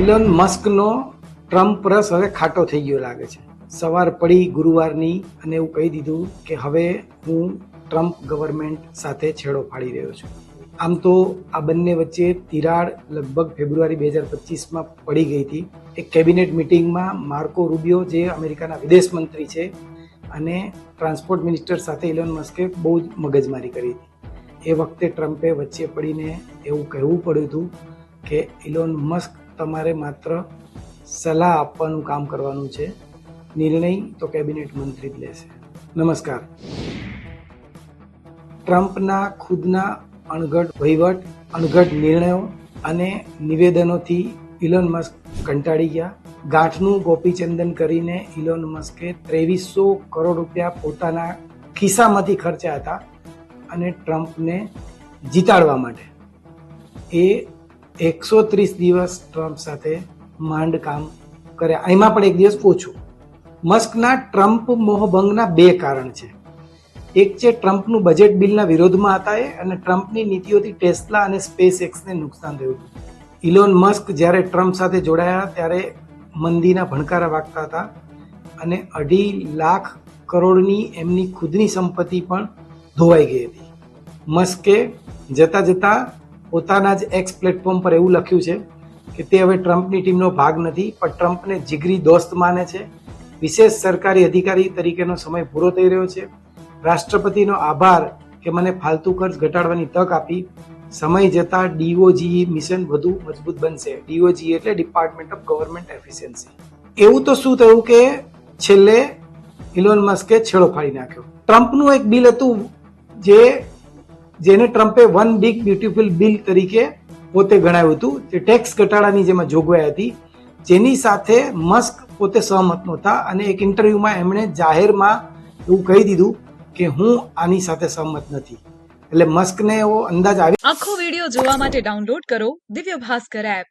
Elon મસ્કનો Trump રસ હવે ખાટો થઈ ગયો લાગે છે. સવાર પડી ગુરુવારની અને એવું કહી દીધું કે હવે હું ટ્રમ્પ ગવર્મેન્ટ સાથે છેડો ફાડી રહ્યો છું. આમ તો આ બંને વચ્ચે તિરાડ લગભગ ફેબ્રુઆરી બે હજાર પચીસમાં પડી ગઈ હતી. એક કેબિનેટ મિટિંગમાં માર્કો રૂબિયો, જે અમેરિકાના વિદેશ મંત્રી છે, અને ટ્રાન્સપોર્ટ મિનિસ્ટર સાથે ઇલોન મસ્કે બહુ જ મગજમારી કરી હતી. એ વખતે ટ્રમ્પે વચ્ચે પડીને એવું કહેવું પડ્યું હતું કે ઇલોન મસ્ક તમારે માત્ર સલાહ આપવાનું કામ કરવાનું છે. નિર્ણય તો કેબિનેટ મંત્રી જ લેશે. નમસ્કાર. ટ્રમ્પના ખુદના અણઘડ વહીવટ, અણઘડ નિર્ણયો અને નિવેદનોથી ઇલોન મસ્ક કંટાળી ગયા. ગાંઠનું ગોપીચંદન કરીને ઇલોન મસ્કે ત્રેવીસો કરોડ રૂપિયા પોતાના ખિસ્સામાંથી ખર્ચ્યા હતા અને ટ્રમ્પને જીતાડવા માટે. એ એકસો ત્રીસ દિવસ ટ્રમ્પ સાથે માંડ કામ કર્યા એમાં પણ એક દિવસ ઓછું મસ્કના ટ્રમ્પ મોહભંગના બે કારણ છે. એક છે ટ્રમ્પનું બજેટ બિલના વિરોધમાં હતા એ અને ટ્રમ્પની નીતિઓથી ટેસ્લા અને સ્પેસ એક્સને નુકસાન થયું. ઇલોન મસ્ક જ્યારે ટ્રમ્પ સાથે જોડાયા ત્યારે મંદીના ભણકારા વાગતા હતા અને અઢી લાખ કરોડની એમની ખુદની સંપત્તિ પણ ધોવાઈ ગઈ હતી. મસ્કે જતા જતા પોતાના જ એક્સ પ્લેટફોર્મ પર એવું લખ્યું છે કે તે હવે ટ્રમ્પની ટીમનો ભાગ નથી, પણ ટ્રમ્પને જીગરી દોસ્ત માને છે. વિશેષ સરકારી અધિકારી તરીકેનો સમય પૂરો થઈ રહ્યો છે. રાષ્ટ્રપતિનો આભાર કે મને ફાલતુ ખર્ચ ઘટાડવાની તક આપી. સમય જતાં ડીઓજી મિશન વધુ મજબૂત બનશે. ડીઓજી એટલે ડિપાર્ટમેન્ટ ઓફ ગવર્મેન્ટ એફિશિયન્સી એવું તો શું થયું કે છેલ્લે ઇલોન મસ્કે છેડો ફાડી નાખ્યો? ટ્રમ્પનું એક બિલ હતું જે જેને ટ્રમ્પે વન બિગ બ્યુટીફુલ બિલ તરીકે પોતે ગણાવ્યું હતું. તે ટેક્સ ઘટાડાની જેમાં જોગવાઈ હતી. જેની સાથે મસ્ક પોતે સહમત નહોતા અને એક ઇન્ટરવ્યુમાં એમણે જાહેરમાં એવું કહી દીધું કે હું આની સાથે સહમત નથી. એટલે મસ્કને એવો અંદાજ આવી આખો વીડિયો જોવા માટે ડાઉનલોડ કરો દિવ્ય ભાસ્કર એપ